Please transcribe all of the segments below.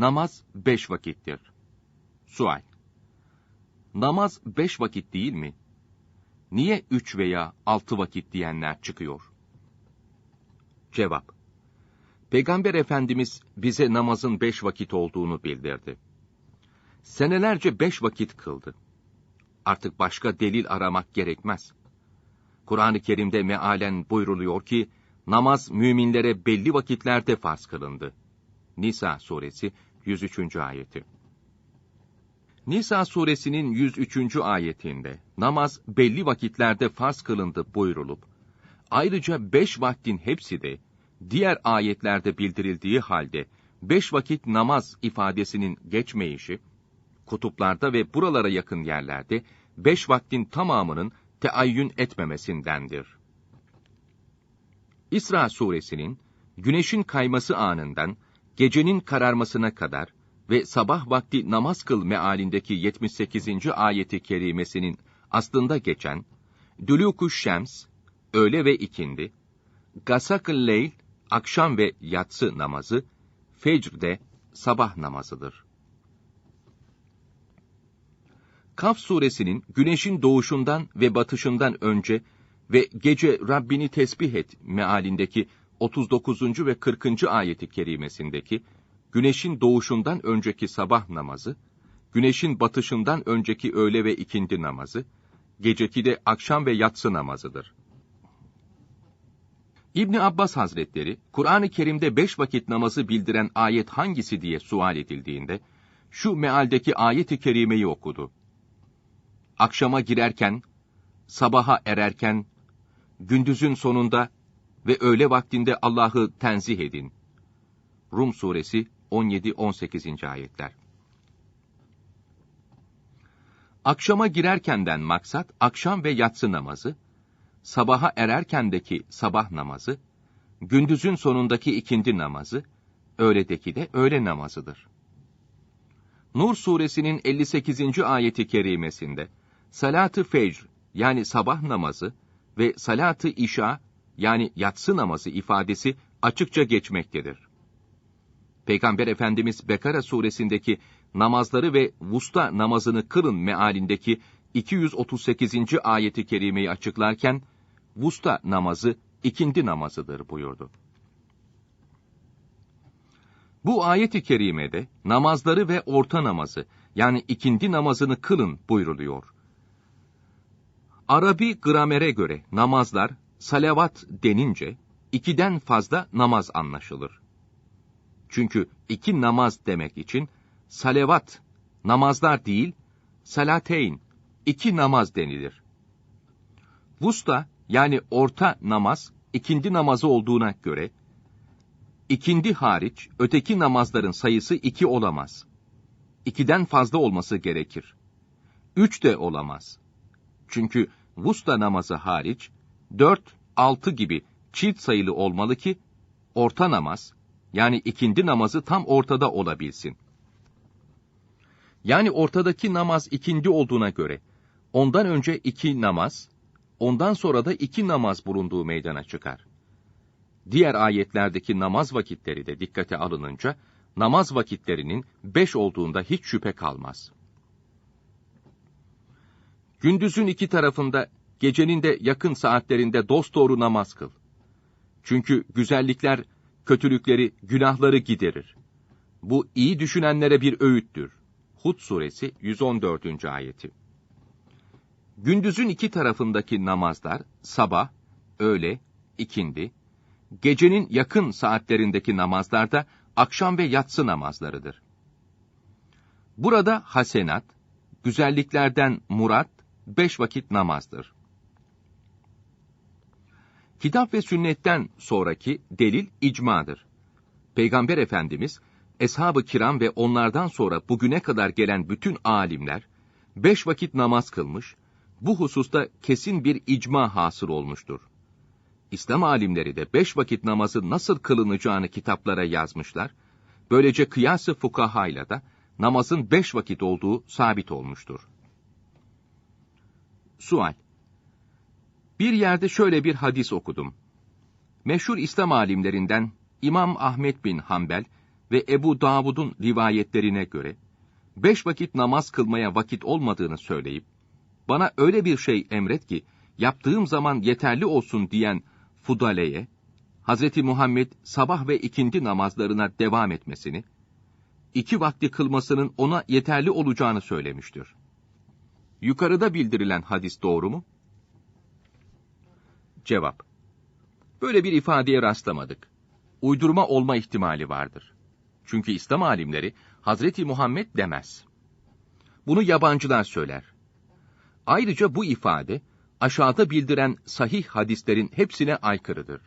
namaz beş vakittir. Sual. Namaz beş vakit değil mi? Niye üç veya altı vakit diyenler çıkıyor? Cevap. Peygamber Efendimiz bize namazın beş vakit olduğunu bildirdi. Senelerce beş vakit kıldı. Artık başka delil aramak gerekmez. Kur'an-ı Kerim'de mealen buyruluyor ki, namaz müminlere belli vakitlerde farz kılındı. Nisa suresi 103. ayeti. Nisa suresinin 103. ayetinde namaz belli vakitlerde farz kılındı buyrulup, ayrıca beş vaktin hepsi de diğer ayetlerde bildirildiği halde beş vakit namaz ifadesinin geçmeyişi, kutuplarda ve buralara yakın yerlerde beş vaktin tamamının teayyün etmemesindendir. İsra suresinin güneşin kayması anından gecenin kararmasına kadar ve sabah vakti namaz kıl mealindeki 78. ayeti kerimesinin aslında geçen Dülûkuş Şems, öğle ve ikindi, Gasak-ı Leyl, akşam ve yatsı namazı, Fecr de sabah namazıdır. Kaf suresinin güneşin doğuşundan ve batışından önce ve gece Rabbini tesbih et mealindeki 39. ve 40. ayeti kerimesindeki güneşin doğuşundan önceki sabah namazı, güneşin batışından önceki öğle ve ikindi namazı, geceki de akşam ve yatsı namazıdır. İbni Abbas Hazretleri, Kur'an-ı Kerim'de beş vakit namazı bildiren ayet hangisi diye sual edildiğinde, şu mealdeki ayet-i kerimeyi okudu. Akşama girerken, sabaha ererken, gündüzün sonunda ve öğle vaktinde Allah'ı tenzih edin. Rum suresi 17-18. ayetler. Akşama girerkenden maksat akşam ve yatsı namazı, sabaha ererkendeki sabah namazı, gündüzün sonundaki ikindi namazı, öğledeki de öğle namazıdır. Nur suresinin 58. ayeti kerimesinde salatı fecr yani sabah namazı ve salatı işa yani yatsı namazı ifadesi açıkça geçmektedir. Peygamber Efendimiz Bekara suresindeki namazları ve vusta namazını kılın mealindeki 238. ayeti kerimeyi açıklarken, vusta namazı ikindi namazıdır buyurdu. Bu ayeti kerimede namazları ve orta namazı yani ikindi namazını kılın buyruluyor. Arabi gramere göre namazlar salavat denince ikiden fazla namaz anlaşılır. Çünkü iki namaz demek için salavat namazlar değil, salateyn iki namaz denilir. Vusta yani orta namaz ikindi namazı olduğuna göre ikindi hariç öteki namazların sayısı iki olamaz. İkiden fazla olması gerekir. Üç de olamaz. Çünkü vusta namazı hariç dört, altı gibi çift sayılı olmalı ki orta namaz yani ikindi namazı tam ortada olabilsin. Yani ortadaki namaz ikindi olduğuna göre ondan önce iki namaz, ondan sonra da iki namaz bulunduğu meydana çıkar. Diğer ayetlerdeki namaz vakitleri de dikkate alınınca, namaz vakitlerinin beş olduğunda hiç şüphe kalmaz. Gündüzün iki tarafında, gecenin de yakın saatlerinde dosdoğru namaz kıl. Çünkü güzellikler, kötülükleri, günahları giderir. Bu iyi düşünenlere bir öğüttür. Hud suresi 114. ayeti. Gündüzün iki tarafındaki namazlar sabah, öğle, ikindi, gecenin yakın saatlerindeki namazlar da akşam ve yatsı namazlarıdır. Burada hasenat, güzelliklerden murat, beş vakit namazdır. Kitap ve sünnetten sonraki delil icmadır. Peygamber Efendimiz, Eshab-ı Kiram ve onlardan sonra bugüne kadar gelen bütün alimler, beş vakit namaz kılmış, bu hususta kesin bir icma hasıl olmuştur. İslam alimleri de beş vakit namazı nasıl kılınacağını kitaplara yazmışlar, böylece kıyas-ı fukahayla da namazın beş vakit olduğu sabit olmuştur. Sual Bir yerde şöyle bir hadis okudum. Meşhur İslam alimlerinden İmam Ahmet bin Hanbel, ve Ebu Davud'un rivayetlerine göre, beş vakit namaz kılmaya vakit olmadığını söyleyip, bana öyle bir şey emret ki, yaptığım zaman yeterli olsun diyen Fudale'ye, Hz. Muhammed sabah ve ikindi namazlarına devam etmesini, iki vakti kılmasının ona yeterli olacağını söylemiştir. Yukarıda bildirilen hadis doğru mu? Cevap. Böyle bir ifadeye rastlamadık. Uydurma olma ihtimali vardır. Çünkü İslam alimleri Hazreti Muhammed demez. Bunu yabancılar söyler. Ayrıca bu ifade aşağıda bildiren sahih hadislerin hepsine aykırıdır.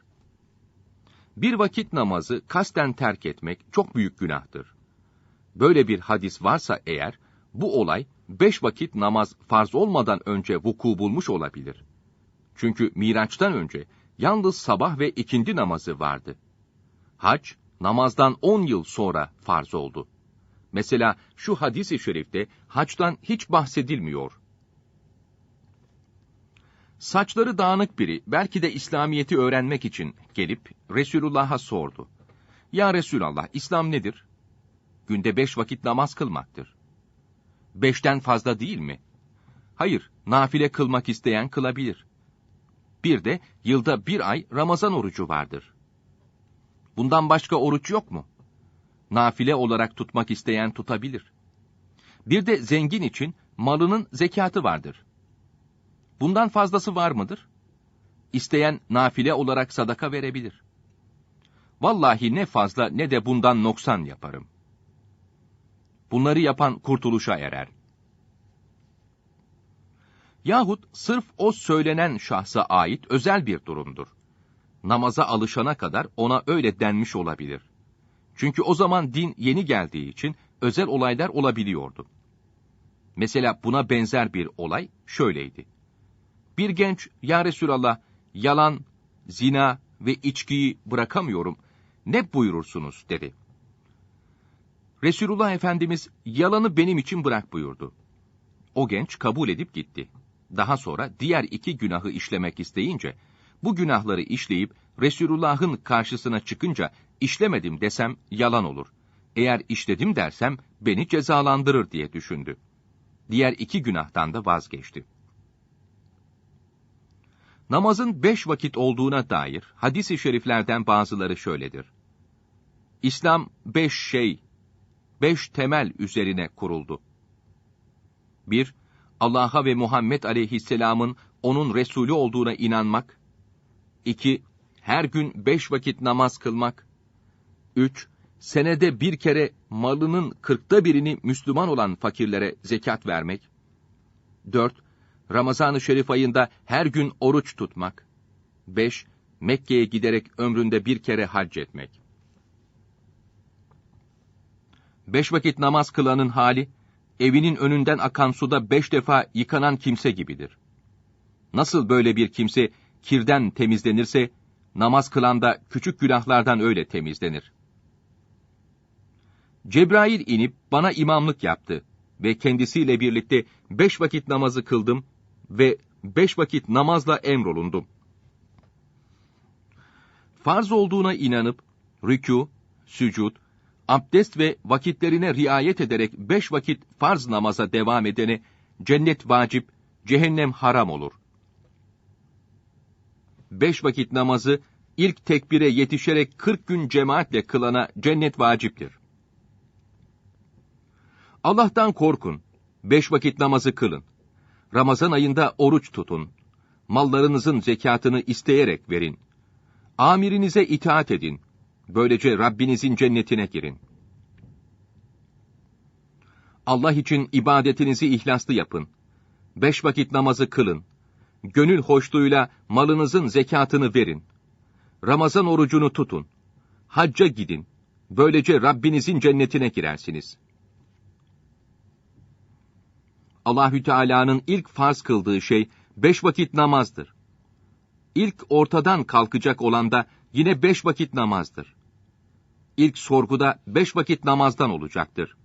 Bir vakit namazı kasten terk etmek çok büyük günahtır. Böyle bir hadis varsa eğer, bu olay beş vakit namaz farz olmadan önce vuku bulmuş olabilir. Çünkü Miraç'tan önce yalnız sabah ve ikindi namazı vardı. Hac, namazdan on yıl sonra farz oldu. Mesela şu hadis-i şerifte haçtan hiç bahsedilmiyor. Saçları dağınık biri belki de İslamiyet'i öğrenmek için gelip Resulullah'a sordu. Ya Resulallah, İslam nedir? Günde beş vakit namaz kılmaktır. Beşten fazla değil mi? Hayır, nafile kılmak isteyen kılabilir. Bir de yılda bir ay Ramazan orucu vardır. Bundan başka oruç yok mu? Nafile olarak tutmak isteyen tutabilir. Bir de zengin için malının zekatı vardır. Bundan fazlası var mıdır? İsteyen nafile olarak sadaka verebilir. Vallahi ne fazla ne de bundan noksan yaparım. Bunları yapan kurtuluşa erer. Yahut sırf o söylenen şahsa ait özel bir durumdur. Namaza alışana kadar ona öyle denmiş olabilir. Çünkü o zaman din yeni geldiği için özel olaylar olabiliyordu. Mesela buna benzer bir olay şöyleydi. Bir genç, ya Resulallah, yalan, zina ve içkiyi bırakamıyorum, ne buyurursunuz dedi. Resulullah Efendimiz, yalanı benim için bırak buyurdu. O genç kabul edip gitti. Daha sonra diğer iki günahı işlemek isteyince, bu günahları işleyip Resulullah'ın karşısına çıkınca işlemedim desem yalan olur. Eğer işledim dersem beni cezalandırır diye düşündü. Diğer iki günahtan da vazgeçti. Namazın beş vakit olduğuna dair hadis-i şeriflerden bazıları şöyledir. İslam beş şey, beş temel üzerine kuruldu. 1- Allah'a ve Muhammed aleyhisselamın onun Resulü olduğuna inanmak. 2. Her gün beş vakit namaz kılmak. 3. Senede bir kere malının kırkta birini Müslüman olan fakirlere zekat vermek. 4. Ramazan-ı Şerif ayında her gün oruç tutmak. 5. Mekke'ye giderek ömründe bir kere hac etmek. Beş vakit namaz kılanın hali, evinin önünden akan suda beş defa yıkanan kimse gibidir. Nasıl böyle bir kimse kirden temizlenirse, namaz kılan da küçük günahlardan öyle temizlenir. Cebrail inip bana imamlık yaptı ve kendisiyle birlikte beş vakit namazı kıldım ve beş vakit namazla emrolundum. Farz olduğuna inanıp, rükû, sücud, abdest ve vakitlerine riayet ederek beş vakit farz namaza devam edene cennet vacip, cehennem haram olur. Beş vakit namazı ilk tekbire yetişerek kırk gün cemaatle kılana cennet vaciptir. Allah'tan korkun, beş vakit namazı kılın. Ramazan ayında oruç tutun. Mallarınızın zekatını isteyerek verin. Amirinize itaat edin. Böylece Rabbinizin cennetine girin. Allah için ibadetinizi ihlaslı yapın. Beş vakit namazı kılın. Gönül hoşluğuyla malınızın zekatını verin. Ramazan orucunu tutun. Hacca gidin. Böylece Rabbinizin cennetine girersiniz. Allahü Teala'nın ilk farz kıldığı şey beş vakit namazdır. İlk ortadan kalkacak olan da yine beş vakit namazdır. İlk sorguda beş vakit namazdan olacaktır.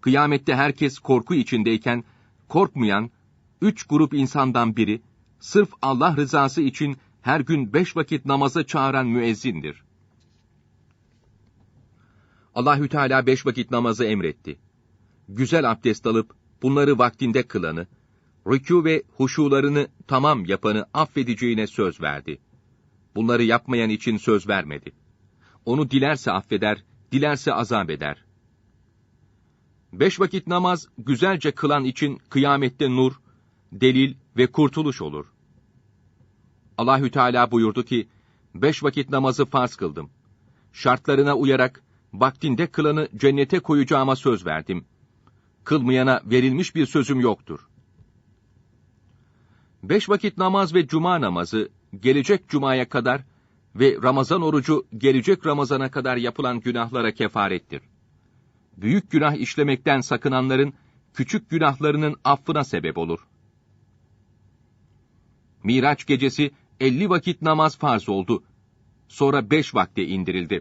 Kıyamette herkes korku içindeyken, korkmayan, üç grup insandan biri, sırf Allah rızası için her gün beş vakit namaza çağıran müezzindir. Allahü Teala beş vakit namazı emretti. Güzel abdest alıp bunları vaktinde kılanı, rükû ve huşularını tamam yapanı affedeceğine söz verdi. Bunları yapmayan için söz vermedi. Onu dilerse affeder, dilerse azap eder. Beş vakit namaz güzelce kılan için kıyamette nur, delil ve kurtuluş olur. Allahü Teala buyurdu ki, beş vakit namazı farz kıldım. Şartlarına uyarak, vaktinde kılanı cennete koyacağıma söz verdim. Kılmayana verilmiş bir sözüm yoktur. Beş vakit namaz ve cuma namazı, gelecek cumaya kadar ve Ramazan orucu gelecek Ramazana kadar yapılan günahlara kefarettir. Büyük günah işlemekten sakınanların, küçük günahlarının affına sebep olur. Miraç gecesi 50 vakit namaz farz oldu. Sonra 5 vakte indirildi.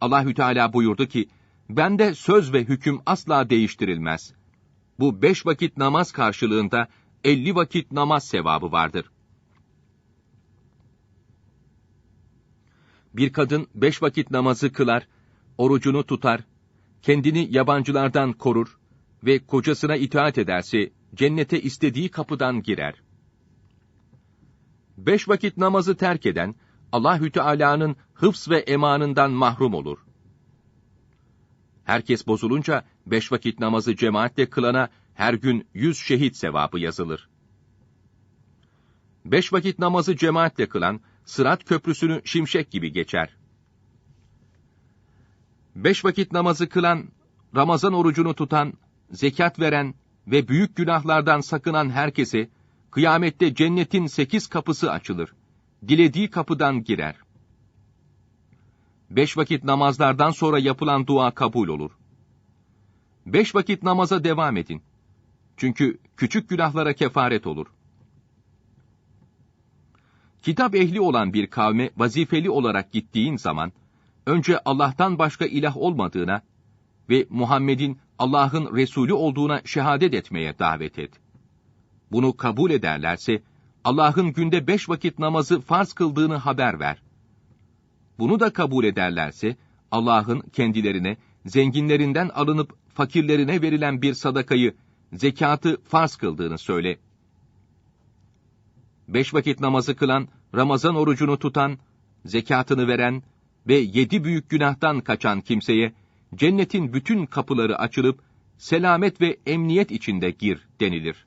Allahü Teala buyurdu ki, bende söz ve hüküm asla değiştirilmez. Bu beş vakit namaz karşılığında 50 vakit namaz sevabı vardır. Bir kadın beş vakit namazı kılar, orucunu tutar, kendini yabancılardan korur ve kocasına itaat ederse cennete istediği kapıdan girer. Beş vakit namazı terk eden, Allahü Teala'nın hıfz ve emanından mahrum olur. Herkes bozulunca beş vakit namazı cemaatle kılana her gün yüz şehit sevabı yazılır. Beş vakit namazı cemaatle kılan, Sırat köprüsünü şimşek gibi geçer. Beş vakit namazı kılan, Ramazan orucunu tutan, zekat veren ve büyük günahlardan sakınan herkese, kıyamette cennetin sekiz kapısı açılır. Dilediği kapıdan girer. Beş vakit namazlardan sonra yapılan dua kabul olur. Beş vakit namaza devam edin. Çünkü küçük günahlara kefaret olur. Kitap ehli olan bir kavme vazifeli olarak gittiğin zaman, önce Allah'tan başka ilah olmadığına ve Muhammed'in Allah'ın Resulü olduğuna şehadet etmeye davet et. Bunu kabul ederlerse, Allah'ın günde beş vakit namazı farz kıldığını haber ver. Bunu da kabul ederlerse, Allah'ın kendilerine, zenginlerinden alınıp fakirlerine verilen bir sadakayı, zekatı farz kıldığını söyle. Beş vakit namazı kılan, Ramazan orucunu tutan, zekatını veren ve yedi büyük günahtan kaçan kimseye, cennetin bütün kapıları açılıp, selamet ve emniyet içinde gir denilir.